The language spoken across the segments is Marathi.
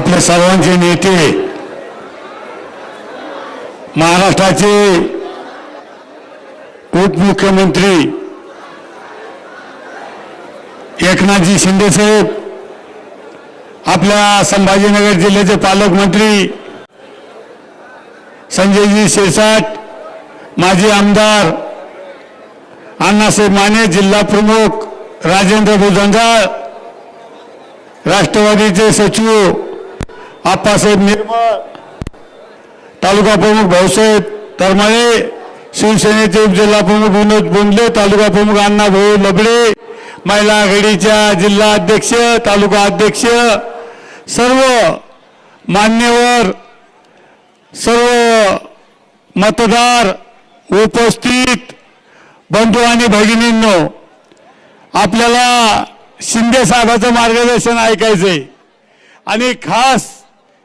आपले सर्वांचे नेते महाराष्ट्राचे उपमुख्यमंत्री एकनाथजी शिंदे साहेब आपल्या संभाजीनगर जिल्ह्याचे पालकमंत्री संजयजी शिरसाट माजी आमदार अण्णासाहेब माने जिल्हा प्रमुख राजेंद्र भुजंगाळ राष्ट्रवादीचे सचिव आप्पासाहेब निर्मळ तालुका प्रमुख भाऊसाहेब तरमाळे शिवसेनेचे उपजिल्हा प्रमुख विनोद बोंडले तालुका प्रमुख अण्णाभाऊ लबडे महिला आघाडीच्या जिल्हा अध्यक्ष तालुका अध्यक्ष सर्व मान्यवर सर्व मतदार उपस्थित बंधू आणि भगिनींनो आपल्याला शिंदे साहेबाचं मार्गदर्शन ऐकायचंय. आणि खास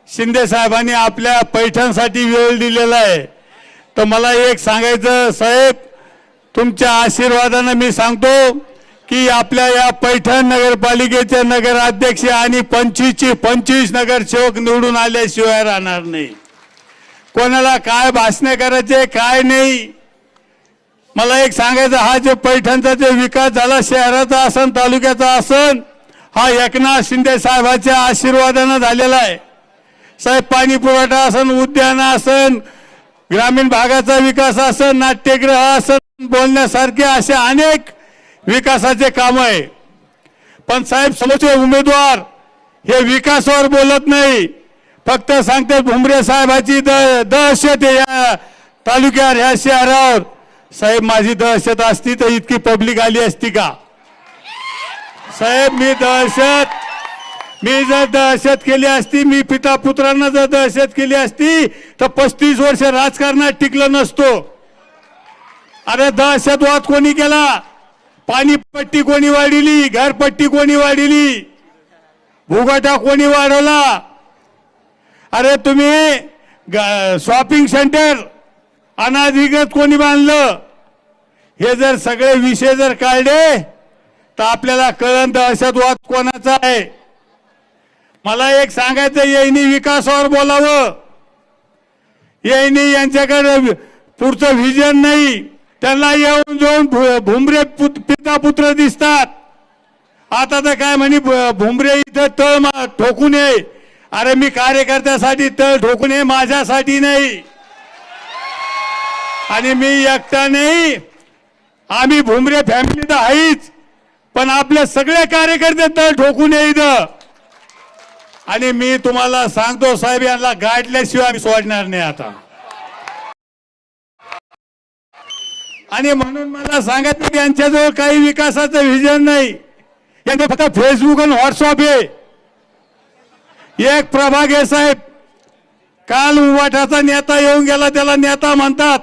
शिंदे साहेबांनी आपल्या पैठणसाठी वेळ दिलेला आहे. तर मला एक सांगायचं साहेब तुमच्या आशीर्वादानं मी सांगतो की आपल्या या पैठण नगरपालिकेचे नगराध्यक्ष आणि पंचवीसची पंचवीस नगरसेवक निवडून आल्याशिवाय राहणार नाही. कोणाला काय भाषणे करायचे काय नाही. मला एक सांगायचं हा जे पैठणचा जे विकास झाला शहराचा असन तालुक्याचा असन हा एकनाथ शिंदे साहेबाच्या आशीर्वादानं झालेला आहे. साहेब पाणी पुरवठा असन उद्यान असन ग्रामीण भागाचा विकास असन नाट्यगृह असन बोलण्यासारखे असे अनेक विकासाचे काम आहे. पण साहेब समोरचे उमेदवार हे विकासावर बोलत नाही. फक्त सांगते भुमरे साहेबाची द दहशत आहे या तालुक्यावर ह्या शहरावर. साहेब माझी दहशत असती तर इतकी पब्लिक आली असती का? साहेब मी दहशत मी जर दहशत केली असती मी पिता पुत्रांना जर दहशत केली असती तर पस्तीस वर्ष राजकारणात टिकलं नसतो. अरे दहशतवाद कोणी केला? पाणीपट्टी कोणी वाढिली? घरपट्टी कोणी वाढिली? भुगाटा कोणी वाढवला? अरे तुम्ही शॉपिंग सेंटर अनाधिकृत कोणी बांधलं? हे जर सगळे विषय जर काढले तर आपल्याला कळण दहशतवाद कोणाचा आहे? मला एक सांगायचं येईनी विकासावर बोलावं. येईनी यांच्याकडे पुढचं व्हिजन नाही. त्यांना येऊन जाऊन भु- भुमरे पुत- पिता पुत्र दिसतात. आता तर काय म्हणे भुमरे इथं तळ मा- ठोकू नये. अरे मी कार्यकर्त्यासाठी तळ ठोकू नये माझ्यासाठी नाही. आणि मी एकटा नाही. आम्ही भुमरे फॅमिली तर आहेच. पण आपले सगळे कार्यकर्ते तळ ठोकू नये इथं. आणि मी तुम्हाला सांगतो साहेब यांना गाडल्याशिवाय आम्ही सोडणार नाही आता. आणि म्हणून मला सांगत की यांच्याजवळ काही विकासाचं व्हिजन नाही. यांचे फक्त फेसबुक आणि व्हॉट्सअप आहे. एक प्रभाग आहे साहेब. काल उवाठाचा नेता येऊन गेला त्याला नेता म्हणतात.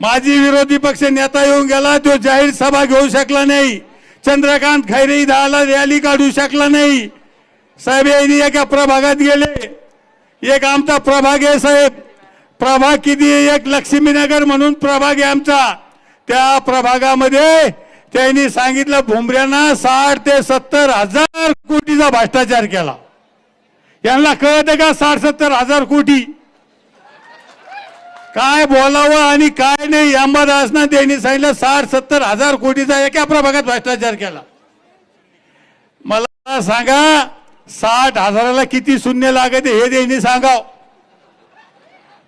माजी विरोधी पक्ष नेता येऊन गेला तो जाहीर सभा घेऊ शकला नाही. चंद्रकांत खैरे दहाला रॅली काढू शकला नाही. साहेब यांनी एका प्रभागात गेले. एक आमचा प्रभाग आहे साहेब. प्रभाग किती? आहे? एक लक्ष्मीनगर म्हणून प्रभाग आहे आमचा. त्या प्रभागामध्ये त्यांनी सांगितलं भुमऱ्यांना साठ ते सत्तर हजार कोटीचा भ्रष्टाचार केला. यांना कळत का साठ सत्तर हजार कोटी? काय बोलावं आणि काय नाही अंबादासना त्यांनी सांगितलं साठ सत्तर हजार कोटीचा एका प्रभागात भ्रष्टाचार केला. मला सांगा साठ हजाराला किती शून्य लागते हे त्यांनी सांगाव.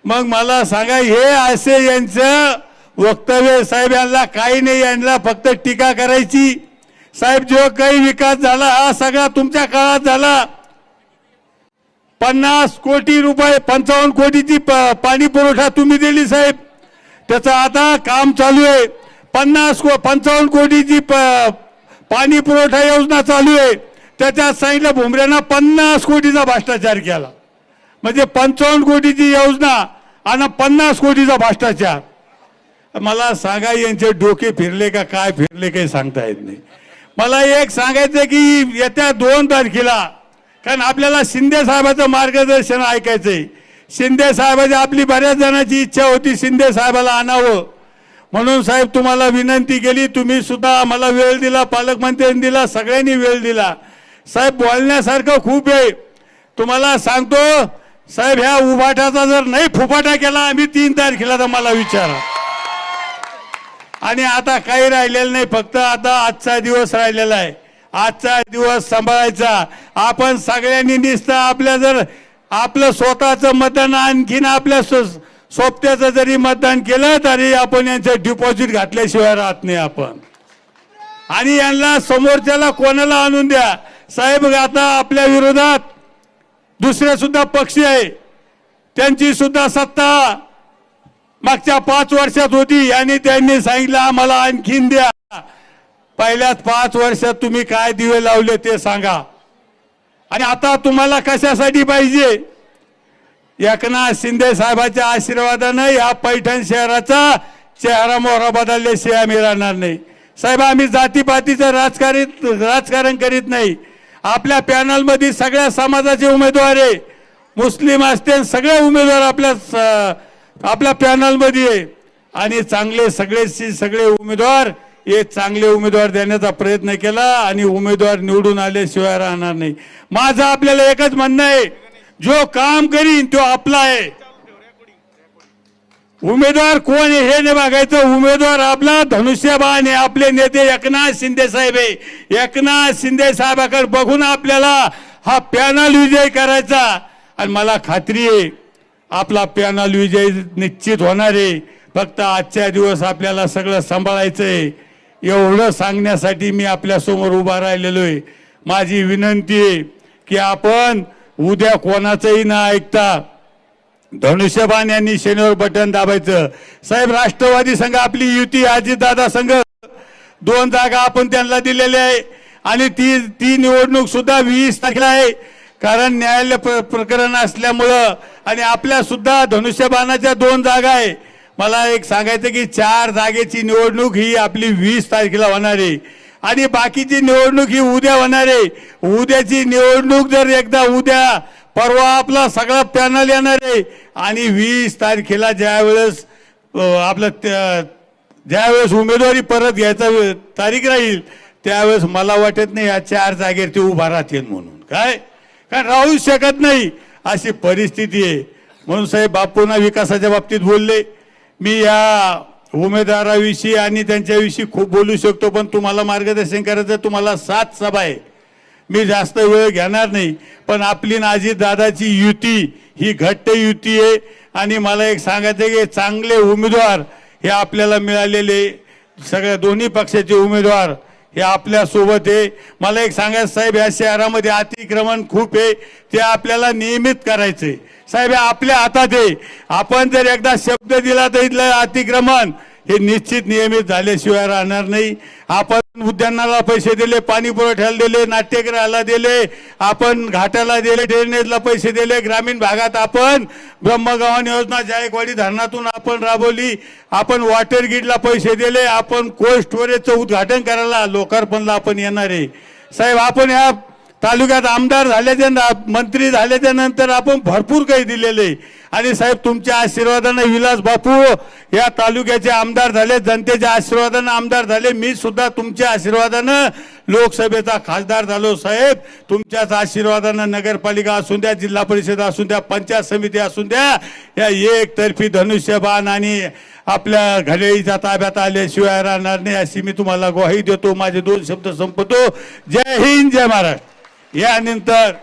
मग मला सांगा हे असे यांचं वक्तव्य साहेब यांना काही नाही यांना फक्त टीका करायची. साहेब जो काही विकास झाला हा सगळा तुमच्या काळात झाला. पन्नास कोटी रुपये पंचावन्न कोटीची प- पाणी पुरवठा तुम्ही दिली साहेब. त्याचं आता काम चालू आहे. पन्नास को पंचावन्न कोटीची प- पाणी पुरवठा योजना चालू आहे. त्याच्यात सांगितलं भुमऱ्यांना पन्नास कोटीचा भ्रष्टाचार केला. म्हणजे पंचावन्न कोटीची योजना आणि पन्नास कोटीचा भ्रष्टाचार. मला सांगा यांचे डोके फिरले का काय फिरले काही सांगता येत नाही. मला एक सांगायचं की येत्या दोन तारखेला कारण आपल्याला शिंदे साहेबाचं मार्गदर्शन ऐकायचंय. शिंदे साहेबाची आपली बऱ्याच जणांची इच्छा होती शिंदे साहेबाला आणावं. म्हणून साहेब तुम्हाला विनंती केली तुम्ही सुद्धा मला वेळ दिला पालकमंत्र्यांनी दिला सगळ्यांनी वेळ दिला. साहेब बोलण्यासारखं खूप आहे. तुम्हाला सांगतो साहेब ह्या उभाटाचा जर नाही फुफाटा केला आम्ही तीन तारखेला तर मला विचारा. आणि आता काही राहिलेलं नाही फक्त आता आजचा दिवस राहिलेला आहे. आजचा दिवस सांभाळायचा. आपण सगळ्यांनी निसतं आपल्या जर आपलं स्वतःचं मतदान आणखीन आपल्या स्व- सोबत्याचं जरी मतदान केलं तरी आपण यांचं डिपॉझिट घातल्याशिवाय राहत नाही आपण. आणि यांना समोरच्याला कोणाला आणून द्या? साहेब आता आपल्या विरोधात दुसरे सुद्धा पक्ष आहे. त्यांची सुद्धा सत्ता मागच्या पाच वर्षात होती आणि त्यांनी सांगितलं आम्हाला आणखीन द्या. पहिल्याच पाच वर्षात तुम्ही काय दिवे लावले ते सांगा. आणि आता तुम्हाला कशासाठी पाहिजे? एकनाथ शिंदे साहेबाच्या आशीर्वादानं या पैठण शहराचा चेहरा मोहरा बदलल्याशिवाय आम्ही राहणार नाही. साहेब आम्ही जातीपातीचं राजकारित राजकारण करीत नाही. आपल्या पॅनलमध्ये सगळ्या समाजाचे उमेदवार आहे. मुस्लिम असते सगळे उमेदवार आपल्या स- आपल्या पॅनलमध्ये आहे. आणि चांगले सगळे सगळे उमेदवार हे चांगले उमेदवार देण्याचा प्रयत्न केला आणि उमेदवार निवडून आल्याशिवाय राहणार नाही. माझं आपल्याला एकच म्हणणं आहे जो काम करीन तो आपला आहे. उमेदवार कोण आहे हे नाही बघायचं. उमेदवार आपला धनुष्यबाण आहे. आपले नेते एकनाथ शिंदे साहेब आहे. एकनाथ शिंदे साहेबाकडे बघून आपल्याला हा पॅनल विजय करायचा. आणि मला खात्री आहे आपला पॅनल विजय निश्चित होणार आहे. फक्त आजच्या दिवस आपल्याला सगळं सांभाळायचं आहे एवढं सांगण्यासाठी मी आपल्यासमोर उभा राहिलेलो आहे. माझी विनंती आहे की आपण उद्या कोणाचंही न ऐकता धनुष्यबाण यांनी शनिवार बटन दाबायचं. साहेब राष्ट्रवादी संघ आपली युती अजितदादा संघ. दोन जागा आपण त्यांना दिलेल्या आहे. आणि ती ती निवडणूक सुद्धा वीस तारखेला आहे. कारण न्यायालय प्र- प्रकरण असल्यामुळं आणि आपल्या सुद्धा धनुष्यबाणाच्या दोन जागा आहे. मला एक सांगायचं की चार जागेची निवडणूक ही आपली वीस तारखेला होणार आहे. आणि बाकीची निवडणूक ही उद्या होणार आहे. उद्याची निवडणूक जर एकदा उद्या परवा आपला सगळा पॅनल येणार आहे. आणि वीस तारखेला ज्यावेळेस आपलं त्या- ज्यावेळेस उमेदवारी परत घ्यायचा तारीख राहील त्यावेळेस मला वाटत नाही या चार जागेवर ते उभा राहतील म्हणून. काय? कारण राहूच शकत नाही अशी परिस्थिती आहे. म्हणून साहेब बापूंना विकासाच्या बाबतीत बोलले. मी या उमेदवाराविषयी आणि त्यांच्याविषयी खूप बोलू शकतो पण तुम्हाला मार्गदर्शन करायचं तुम्हाला सात सभा आहे. मी जास्त वेळ घेणार नाही पण आपली नाजी दादाची युती ही घट्ट युती आहे. आणि मला एक सांगायचं आहे की चांगले उमेदवार हे आपल्याला मिळालेले सगळ्या दोन्ही पक्षाचे उमेदवार हे आपल्यासोबत आहे. मला एक सांगायचं साहेब या शहरामध्ये अतिक्रमण खूप आहे ते आपल्याला नियमित करायचंय. साहेब आपल्या हातात आहे. आपण जर एकदा शब्द दिला तर इथलं अतिक्रमण हे निश्चित नियमित झाल्याशिवाय राहणार नाही. आपण उद्यानाला पैसे दिले पाणी पुरवठ्याला दिले नाट्यगृहाला दिले आपण घाटाला दिले ड्रेनेजला पैसे दिले ग्रामीण भागात आपण ब्रह्मगावन योजना जायकवाडी धरणातून आपण राबवली आपण वॉटर ग्रीडला पैसे दिले आपण कोल्ड स्टोरेजचं उद्घाटन करायला लोकार्पणला आपण येणार आहे. साहेब आपण या तालुक्यात आमदार झाल्याच्या न- मंत्री झाल्याच्यानंतर आपण भरपूर काही दिलेले. आहे. आणि साहेब तुमच्या आशीर्वादानं विलास बापू या तालुक्याचे आमदार झाले जनतेच्या आशीर्वादानं आमदार झाले. मी सुद्धा तुमच्या आशीर्वादानं लोकसभेचा खासदार झालो साहेब. तुमच्याच आशीर्वादानं नगरपालिका असून द्या जिल्हा परिषद असून द्या पंचायत समिती असून द्या या एकतर्फी धनुष्यबाण आणि आपल्या घडेळीच्या ताब्यात आल्याशिवाय राहणार नाही अशी मी तुम्हाला ग्वाही देतो. माझे दोन शब्द संपतो जय हिंद जय महाराष्ट्र. यानंतर